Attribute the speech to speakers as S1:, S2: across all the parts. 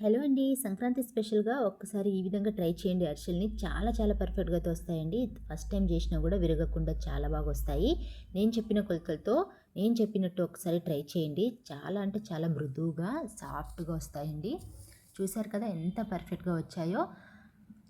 S1: Hello అండి. సంక్రాంతి స్పెషల్గా ఒక్కసారి ఈ విధంగా ట్రై చేయండి. అరిసెల్ని చాలా చాలా పర్ఫెక్ట్గా వస్తాయండి ఫస్ట్ టైం చేసినా కూడా విరగకుండా చాలా బాగా వస్తాయి. నేను చెప్పిన కొలతలతో నేను చెప్పినట్టు ఒకసారి ట్రై చేయండి. చాలా అంటే చాలా మృదువుగా సాఫ్ట్గా వస్తాయండి. చూశారు కదా ఎంత పర్ఫెక్ట్గా వచ్చాయో.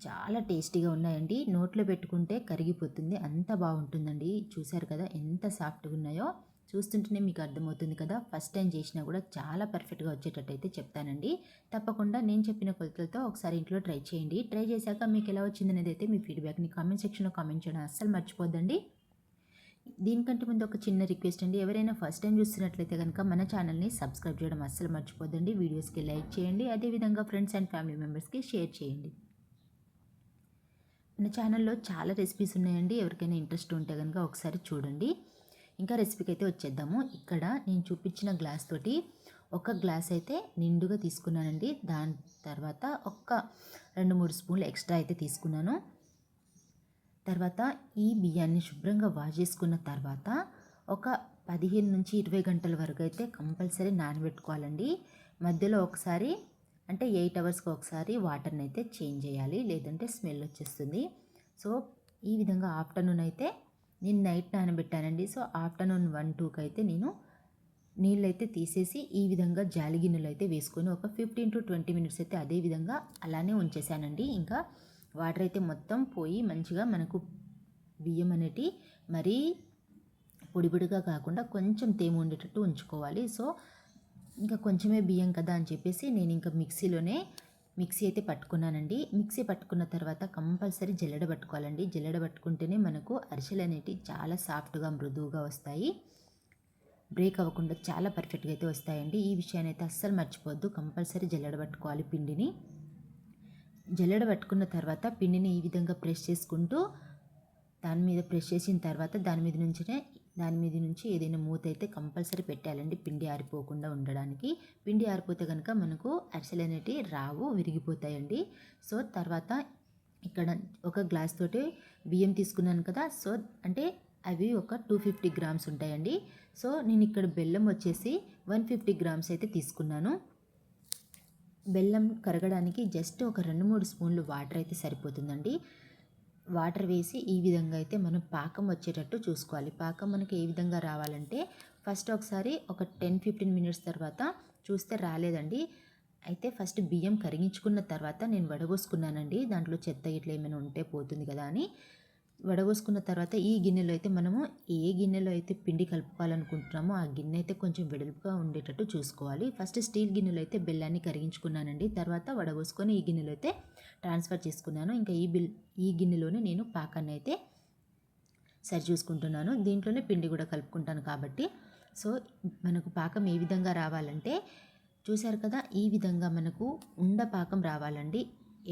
S1: చాలా టేస్టీగా ఉన్నాయండి. నోట్లో పెట్టుకుంటే కరిగిపోతుంది. అంత బాగుంటుందండి. చూశారు కదా ఎంత సాఫ్ట్గా ఉన్నాయో. చూస్తుంటేనే మీకు అర్థమవుతుంది కదా. ఫస్ట్ టైం చేసినా కూడా చాలా పర్ఫెక్ట్గా వచ్చేటట్టు అయితే చెప్తానండి. తప్పకుండా నేను చెప్పిన కొలతలతో ఒకసారి ఇంట్లో ట్రై చేయండి. ట్రై చేశాక మీకు ఎలా వచ్చిందనేది అయితే మీ ఫీడ్బ్యాక్ని కామెంట్ సెక్షన్లో కామెంట్ చేయడం అస్సలు మర్చిపోద్దండి. దీనికంటే ముందు ఒక చిన్న రిక్వెస్ట్ అండి. ఎవరైనా ఫస్ట్ టైం చూస్తున్నట్లయితే కనుక మన ఛానల్ని సబ్స్క్రైబ్ చేయడం అస్సలు మర్చిపోద్దండి. వీడియోస్కి లైక్ చేయండి. అదేవిధంగా ఫ్రెండ్స్ అండ్ ఫ్యామిలీ మెంబర్స్కి షేర్ చేయండి. మన ఛానల్లో చాలా రెసిపీస్ ఉన్నాయండి. ఎవరికైనా ఇంట్రెస్ట్ ఉంటే కనుక ఒకసారి చూడండి. ఇంకా రెసిపీకి అయితే వచ్చేద్దాము. ఇక్కడ నేను చూపించిన గ్లాస్ తోటి ఒక గ్లాస్ అయితే నిండుగా తీసుకున్నానండి. దాని తర్వాత ఒక్క రెండు మూడు స్పూన్లు ఎక్స్ట్రా అయితే తీసుకున్నాను. తర్వాత ఈ బియ్యాన్ని శుభ్రంగా వాష్ చేసుకున్న తర్వాత ఒక పదిహేను నుంచి ఇరవై గంటల వరకు అయితే కంపల్సరీ నానబెట్టుకోవాలండి. మధ్యలో ఒకసారి అంటే ఎయిట్ అవర్స్కి ఒకసారి వాటర్ని అయితే చేంజ్ చేయాలి. లేదంటే స్మెల్ వచ్చేస్తుంది. సో ఈ విధంగా ఆఫ్టర్నూన్ అయితే నేను నైట్ నానబెట్టానండి. సో ఆఫ్టర్నూన్ వన్ టూకి అయితే నేను నీళ్ళు అయితే తీసేసి ఈ విధంగా జాలి గిన్నెలు అయితే వేసుకొని ఒక ఫిఫ్టీన్ టు ట్వంటీ మినిట్స్ అయితే అదే విధంగా అలానే ఉంచేసానండి. ఇంకా వాటర్ అయితే మొత్తం పోయి మంచిగా మనకు బియ్యం అనేటి మరీ పొడిపొడిగా కాకుండా కొంచెం తేమ ఉండేటట్టు ఉంచుకోవాలి. సో ఇంకా కొంచెమే బియ్యం కదా అని చెప్పేసి నేను ఇంకా మిక్సీలోనే మిక్సీ అయితే పట్టుకున్నానండి. మిక్సీ పట్టుకున్న తర్వాత కంపల్సరీ జల్లెడ పట్టుకోవాలండి. జల్లెడ పట్టుకుంటేనే మనకు అరిసెలు అనేవి చాలా సాఫ్ట్గా మృదువుగా వస్తాయి. బ్రేక్ అవ్వకుండా చాలా పర్ఫెక్ట్గా అయితే వస్తాయండి. ఈ విషయాన్ని అయితే అస్సలు మర్చిపోవద్దు. కంపల్సరీ జల్లెడ పట్టుకోవాలి పిండిని. జల్లెడ పట్టుకున్న తర్వాత పిండిని ఈ విధంగా ప్రెస్ చేసుకుంటూ దాని మీద ప్రెస్ చేసిన తర్వాత దాని మీద నుంచినే దాని మీద నుంచి ఏదైనా మూత అయితే కంపల్సరీ పెట్టాలండి పిండి ఆరిపోకుండా ఉండడానికి. పిండి ఆరిపోతే కనుక మనకు అరిసెలు అనేటివి రావు విరిగిపోతాయండి. సో తర్వాత ఇక్కడ ఒక గ్లాస్ తోటి బియ్యం తీసుకున్నాను కదా సో అంటే అవి ఒక టూ ఫిఫ్టీ గ్రామ్స్ ఉంటాయండి. సో నేను ఇక్కడ బెల్లం వచ్చేసి వన్ ఫిఫ్టీ గ్రామ్స్ అయితే తీసుకున్నాను. బెల్లం కరగడానికి జస్ట్ ఒక రెండు మూడు స్పూన్లు వాటర్ అయితే సరిపోతుందండి. వాటర్ వేసి ఈ విధంగా అయితే మనం పాకం వచ్చేటట్టు చూసుకోవాలి. పాకం మనకి ఏ విధంగా రావాలంటే ఫస్ట్ ఒకసారి ఒక టెన్ ఫిఫ్టీన్ మినిట్స్ తర్వాత చూస్తే రాలేదండి. అయితే ఫస్ట్ బియ్యం కరిగించుకున్న తర్వాత నేను వడగోసుకున్నానండి దాంట్లో చెత్త ఇట్లా ఏమైనా ఉంటే పోతుంది కదా అని. వడబోసుకున్న తర్వాత ఈ గిన్నెలో అయితే మనము ఏ గిన్నెలో అయితే పిండి కలుపుకోవాలనుకుంటున్నామో ఆ గిన్నె అయితే కొంచెం వెడల్పుగా ఉండేటట్టు చూసుకోవాలి. ఫస్ట్ స్టీల్ గిన్నెలో అయితే బెల్లాన్ని కరిగించుకున్నానండి. తర్వాత వడబోసుకొని ఈ గిన్నెలో అయితే ట్రాన్స్ఫర్ చేసుకున్నాను. ఇంకా ఈ బిల్ ఈ గిన్నెలోనే నేను పాకాన్ని అయితే సరి చూసుకుంటున్నాను. దీంట్లోనే పిండి కూడా కలుపుకుంటాను కాబట్టి. సో మనకు పాకం ఏ విధంగా రావాలంటే చూశారు కదా ఈ విధంగా మనకు ఉండ పాకం రావాలండి.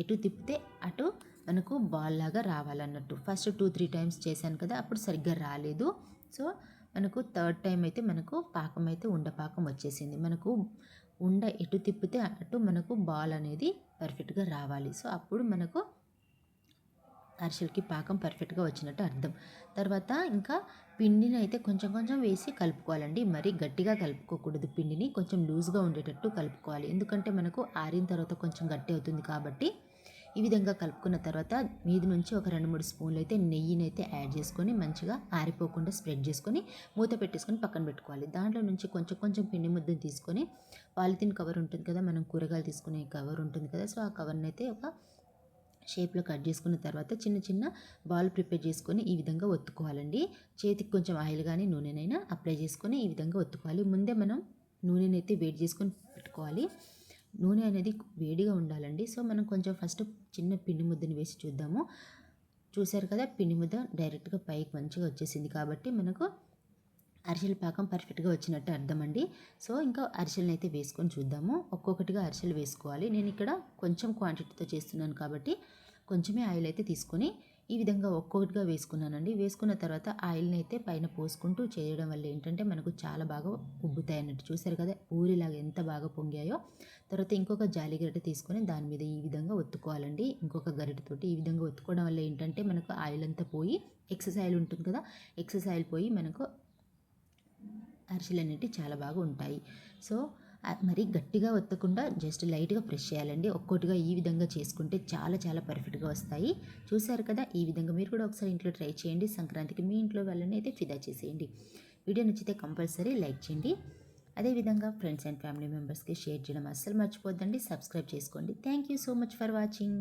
S1: ఎటు తిప్పితే అటు మనకు బాల్ లాగా రావాలన్నట్టు. ఫస్ట్ టూ త్రీ టైమ్స్ చేశాను కదా అప్పుడు సరిగ్గా రాలేదు. సో మనకు థర్డ్ టైం అయితే మనకు పాకం అయితే ఉండపాకం వచ్చేసింది. మనకు ఉండ ఎటు తిప్పితే అటు మనకు బాల్ అనేది పర్ఫెక్ట్గా రావాలి. సో అప్పుడు మనకు అరిసెలకి పాకం పర్ఫెక్ట్గా వచ్చినట్టు అర్థం. తర్వాత ఇంకా పిండిని అయితే కొంచెం కొంచెం వేసి కలుపుకోవాలండి. మరీ గట్టిగా కలుపుకోకూడదు పిండిని. కొంచెం లూజ్గా ఉండేటట్టు కలుపుకోవాలి. ఎందుకంటే మనకు ఆరిన తర్వాత కొంచెం గట్టి అవుతుంది కాబట్టి ఈ విధంగా కలుపుకున్న తర్వాత మీది నుంచి ఒక రెండు మూడు స్పూన్లు అయితే నెయ్యిని అయితే యాడ్ చేసుకొని మంచిగా ఆరిపోకుండా స్ప్రెడ్ చేసుకొని మూత పెట్టేసుకొని పక్కన పెట్టుకోవాలి. దాంట్లో నుంచి కొంచెం కొంచెం పిండి ముద్దను తీసుకొని పాలిథిన్ కవర్ ఉంటుంది కదా మనం కూరగాయలు తీసుకునే కవర్ ఉంటుంది కదా సో ఆ కవర్ని అయితే ఒక షేప్లో కట్ చేసుకున్న తర్వాత చిన్న చిన్న బాల్ ప్రిపేర్ చేసుకొని ఈ విధంగా ఒత్తుకోవాలండి. చేతికి కొంచెం ఆయిల్ కానీ నూనెనైనా అప్లై చేసుకొని ఈ విధంగా ఒత్తుకోవాలి. ముందే మనం నూనెనైతే వేడి చేసుకొని పెట్టుకోవాలి. నూనె అనేది వేడిగా ఉండాలండి. సో మనం కొంచెం ఫస్ట్ చిన్న పిండి ముద్దని వేసి చూద్దాము. చూసారు కదా పిండి ముద్ద డైరెక్ట్గా పైకి మంచిగా వచ్చేసింది కాబట్టి మనకు అరిసెల పాకం పర్ఫెక్ట్గా వచ్చినట్టు అర్థం అండి సో ఇంకా అరిసెలను అయితే వేసుకొని చూద్దాము. ఒక్కొక్కటిగా అరిసెలు వేసుకోవాలి. నేను ఇక్కడ కొంచెం క్వాంటిటీతో చేస్తున్నాను కాబట్టి కొంచెమే ఆయిల్ అయితే తీసుకొని ఈ విధంగా ఒక్కొక్కటిగా వేసుకున్నానండి. వేసుకున్న తర్వాత ఆయిల్ని అయితే పైన పోసుకుంటూ చేయడం వల్ల ఏంటంటే మనకు చాలా బాగా ఉబ్బుతాయి అన్నట్టు చూసారు కదా? ఊరిలాగా ఎంత బాగా పొంగాయో. తర్వాత ఇంకొక జాలి గరిటె తీసుకొని దాని మీద ఈ విధంగా ఒత్తుకోవాలండి. ఇంకొక గరిటెతోటి ఈ విధంగా ఒత్తుకోవడం వల్ల ఏంటంటే మనకు ఆయిల్ అంతా పోయి ఎక్సెస్ ఆయిల్ ఉంటుంది కదా? ఎక్సెస్ ఆయిల్ పోయి మనకు అరిసెలు అనేవి చాలా బాగా ఉంటాయి. సో మరి గట్టిగా ఒత్తకుండా జస్ట్ లైట్గా ప్రెస్ చేయాలండి. ఒక్కొక్కటిగా ఈ విధంగా చేసుకుంటే చాలా చాలా పర్ఫెక్ట్గా వస్తాయి. చూశారు కదా ఈ విధంగా మీరు కూడా ఒకసారి ఇంట్లో ట్రై చేయండి. సంక్రాంతికి మీ ఇంట్లో వాళ్ళని అయితే ఫిదా చేసేయండి. వీడియో నచ్చితే కంపల్సరీ లైక్ చేయండి. అదేవిధంగా ఫ్రెండ్స్ అండ్ ఫ్యామిలీ మెంబర్స్కి షేర్ చేయడం అస్సలు మర్చిపోద్దండి. సబ్స్క్రైబ్ చేసుకోండి. Thank you so much for watching.